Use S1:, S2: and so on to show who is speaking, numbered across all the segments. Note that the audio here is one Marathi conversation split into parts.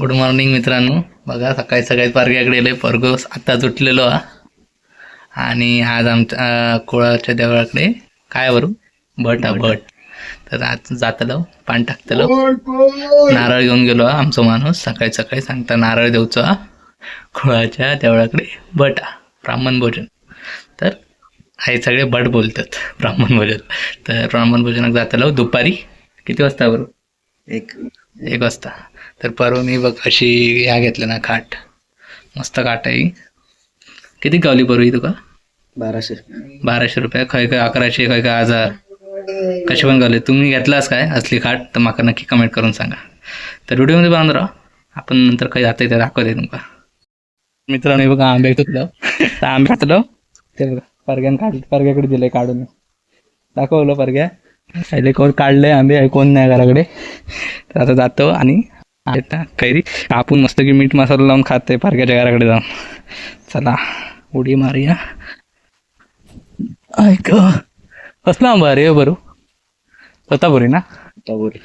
S1: गुड मॉर्निंग मित्रांनो. बघा सकाळी सकाळी पारग्याकडे गेले परगोस आत्ताच उठलेलो हा. आणि आज आमच्या कोळाच्या देवळाकडे. काय वरू? भट हा भट. तर आज जातलो पाणी टाकतलो. नारळ घेऊन गेलो हा आमचो माणूस. सकाळी सकाळी सांगता नारळ देऊचो हा. कोळाच्या देवळाकडे भट हा ब्राह्मण भोजन. तर हे सगळे भट बोलतात ब्राह्मण भोजन. तर ब्राह्मण भोजनाक जातलो दुपारी. किती वाजता बरोबर
S2: एक.
S1: एक वाजता. तर परवा मी बघ अशी ह्या घेतलं ना खाट. मस्त खाट आहे. किती गावली परवा तुका?
S2: बाराशे
S1: बाराशे रुपये. खंय खंय अकराशे खंय खंय हजार. कशी पण गावले. तुम्ही घेतलास काय असली खाट? तर माका नक्की कमेंट करून सांगा. तर व्हिडिओमध्ये बांध राहा आपण नंतर काही जाता ते दाखवते तुमका. मित्रांनो हे बघा आंबे तुटलं आंबे खातलो. ते बघा परग्यान काढ परग्याकडे दिले काढून. दाखवलं परग्या. कोण काढले आंबे आहे कोण नाही घराकडे. तर आता जातो आणि आता कैरी कापून मस्त की मीठ मसाला लावून खाते पारक्याच्या घराकडे जाऊन. चला उडी मारूया. ऐक कसला आंबा रे बरू. तोतापुरी ना?
S2: ताबोरी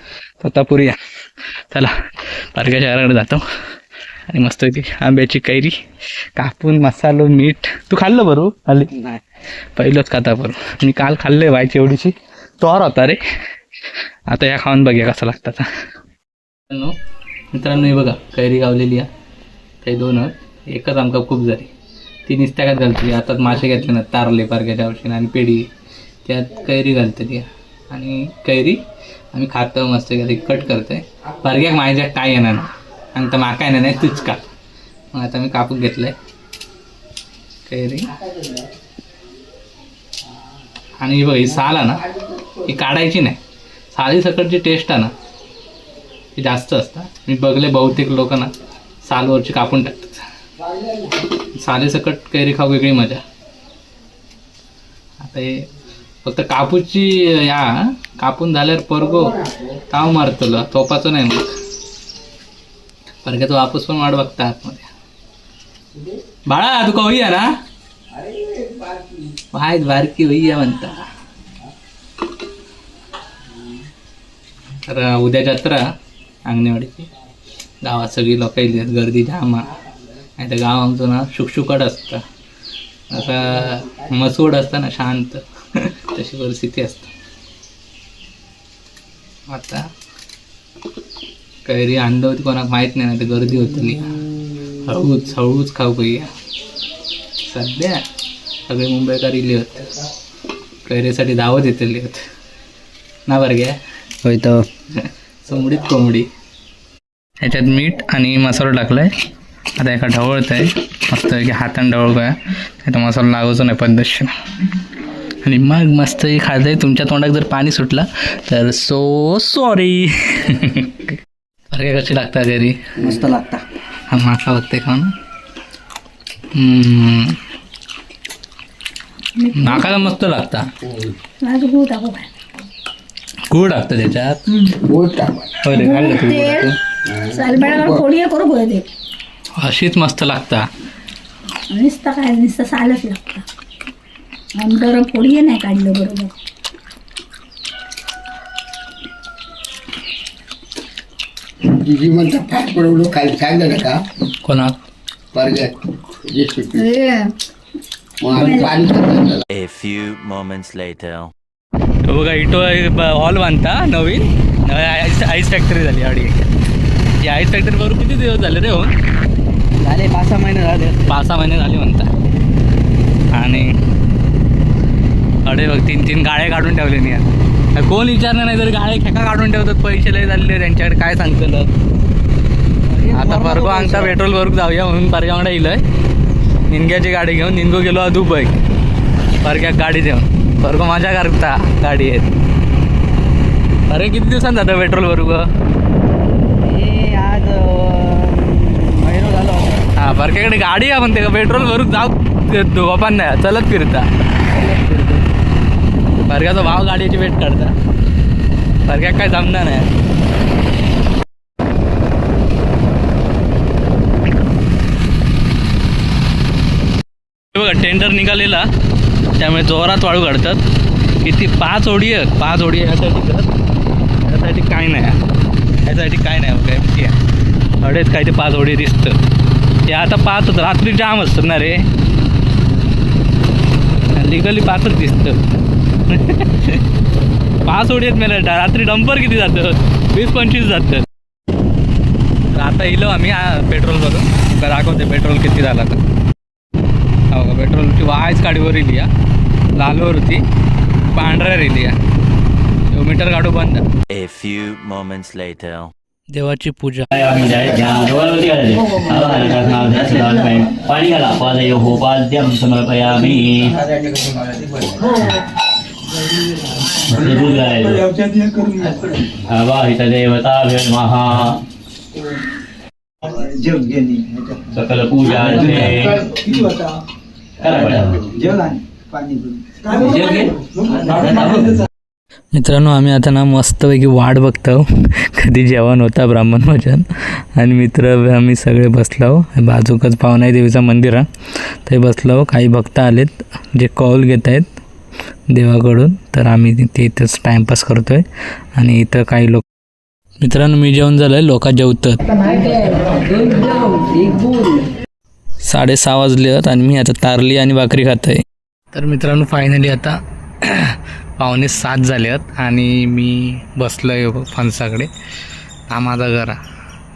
S1: तोतापुरी या. चला पारक्याच्या घराकडे जातो. आणि मस्त ती आंब्याची कैरी कापून मसालो मीठ. तू खाल्लं बरू खाल्ली?
S2: नाही.
S1: पहिलंच खाता बरू मी काल खाल्ले व्हायची एवढीशी तोर होता रे. आता या खाऊन बघूया कसं लागतं मित्रांनो हे बघा कैरी गावलेली आहे. काही दोन एकच आमका खूप झाली ती निस्त्याकात घालतली आता मासे घेतले ना तारले पारग्याच्या औषध आणि पेढी. त्यात कैरी घालतली आणि कैरी आम्ही खातो मस्त कधी कट करतोय. पारग्याक माझ्या काय येणार ना आणि तर माका येणार नाही तूच मग आता मी कापून घेतलंय. कैरी. आणि बघ ही साल आहे ना ही काढायची नाही. साली सकटची टेस्ट आहे ना. ते जास्त असतात. मी बघले बहुतेक लोक ना सालवरची कापून टाकतात. सालेसकट कैरी खाऊ वेगळी मजा. आता हे फक्त कापूची या कापून झाल्यावर परगो. ताव मारतलो. तोपाचं नाही मग. परगे तो वापस पण वाट बघता आतमध्ये. बाळा तुका होईया ना वायच बारकी होईया म्हणता. तर उद्या जत्रा. अंगणेवाडीची. गावात सगळी लोक येतात गर्दी जाम आहे. नाही तर गाव आमचं ना शुकशुकट असतं. असं मसूड असतं ना शांत. तशी परिस्थिती असते. आता कैरी अंड होती कोणाक माहीत नाही ना तर गर्दी होतली. हळूच हळूच खाऊ पाहिजे सध्या सगळे मुंबईकर इले होते. कैरीसाठी धावत येतली होत. ना बरं घ्या.
S2: होय तर.
S1: चमडीत कोंबडी. ह्याच्यात मीठ आणि मसाला टाकलाय. आता एका ढवळत आहे मस्त की हातान ढवळ काय नाही तर मसाला लागायचो नाही पद्धतशीर आणि मग मस्त खाल्लंय. तुमच्या तोंडात जर पाणी सुटलं तर सो सॉरी अरे कशी लागतात घरी?
S2: मस्त लागता.
S1: हा माका बघते का? ना तर मस्त लागता.
S3: गूळ
S1: टाकतं त्याच्यात.
S2: गोड टाक
S1: होय रे, घाल रे तू गुळ टाकून.
S3: सालबेळाला फोडी करू गोळे ते.
S1: अशीच मस्त लागता
S3: नुसतं काय नुसतं सालच लागतं. आमदार फोडी नाही काढलं बरोबर.
S4: तिची म्हणता पाच पडवलो काल सांगलं का?
S1: कोणाक
S4: वर्गात जे सुटली
S3: अरे
S4: मग आम्ही पाणी टाकलं
S5: A few moments later.
S1: तो बघा इटो हॉल बांधता नवीन. नवी आईस आईस फॅक्टरी झाली आवडी ही आईस फॅक्टरी बरोबर किती दिवस झाले रे हो?
S2: झाले पाच सहा महिने झाले.
S1: पाच सहा महिने झाले म्हणता. आणि अडे बघ तीन तीन गाड्या काढून ठेवले नाही. कोण विचारणार नाही तरी गाड्या खेका काढून ठेवतात पैसे लय झाले त्यांच्याकडे काय सांगतलं? आता परगो आमचा पेट्रोल भरून जाऊया म्हणून परगावडा इलय. निनग्याची गाडी घेऊन निनगो गेलो दुबई. परग्याक गाडी देऊन. परगो माझ्या करता गाडी आहेत. अरे किती दिवसांत जातं पेट्रोल भरू
S2: हे आज महिनो झाला होता.
S1: हा परक्याकडे गाडी आहे म्हणते का पेट्रोल भरून जाऊ बापान नाही चलत फिरता. परक्याचा भाव गाडीची वेट काढता. परक्याक काय जमणार नाही. हे बघा टेंडर निघालेला. त्यामुळे जोरात वाळू काढतात. किती पाच ओढी आहेत. पाच ओढी यासाठी तर. यासाठी काय नाही यासाठी काय नाही काय माहिती आहे. अडेच काय ते पाच ओढी दिसतं. ते आता पाच रात्री जाम असतं ना रे. लिगली पाचच दिसतं. पाच ओढी आहेत मेला. रात्री डंपर किती जातं? वीस पंचवीस जातं. तर आता इलो आम्ही पेट्रोल भरून. दाखवते पेट्रोल किती झाला तर. हो का पेट्रोलची वायच गाडीवर इली या. लालवर होती. पांढऱ्या इली या. मीटर काढू बंद.
S5: A few moments later.
S1: देवाची पूजा.
S6: पाणी घाला. पादयोपाद्यम समर्पयामी. दूध घालायचं अवाहित देवताभिर्महा सकल पूजा
S1: मित्रांनो आम्ही आता ना मस्तपैकी वाट बघतो कधी जेवण होता ब्राह्मण भोजन. आणि मित्र आम्ही सगळे बसलो बाजूकच पावनाई देवीचं मंदिर आहे. ते बसलो काही भक्त आलेत जे कौल घेत आहेत देवाकडून. तर आम्ही ते इथंच टाईमपास करतो आहे आणि इथं काही लोक मित्रांनो मी जेवण झालं आहे लोक जेवतात साडेसहा वाजले आहेत आणि मी आता तारली आणि भाकरी खात आहे. तर मित्रांनो फायनली आता पावणे सात झाले आहेत आणि मी बसलो आहे फणसाकडे. हा माझा घरा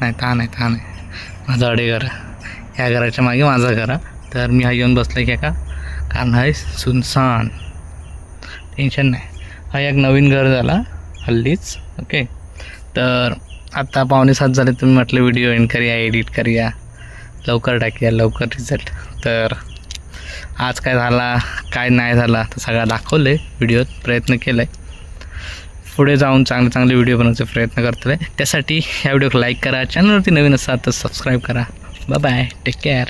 S1: नाही ता नाही ता नाही. माझा अडे घरा ह्या घराच्या मागे माझा घरा तर मी हा येऊन बसलो आहे का कारण हा सुनसान. टेन्शन नाही. हा एक नवीन घर झाला हल्लीच. ओके तर आत्ता पावणे सात झाले तुम्ही म्हटलं व्हिडिओ एंड करूया एडिट करूया. लवकर टाकूया लवकर रिझल्ट तर आज काय झाला काय नाही झाला तर सगळं दाखवलं आहे व्हिडिओत प्रयत्न केला आहे पुढे जाऊन चांगले चांगले व्हिडिओ बनवायचे प्रयत्न करतो आहे त्यासाठी ह्या व्हिडिओला लाईक करा चॅनलवरती नवीन असाल तर सबस्क्राईब करा. Bye bye take care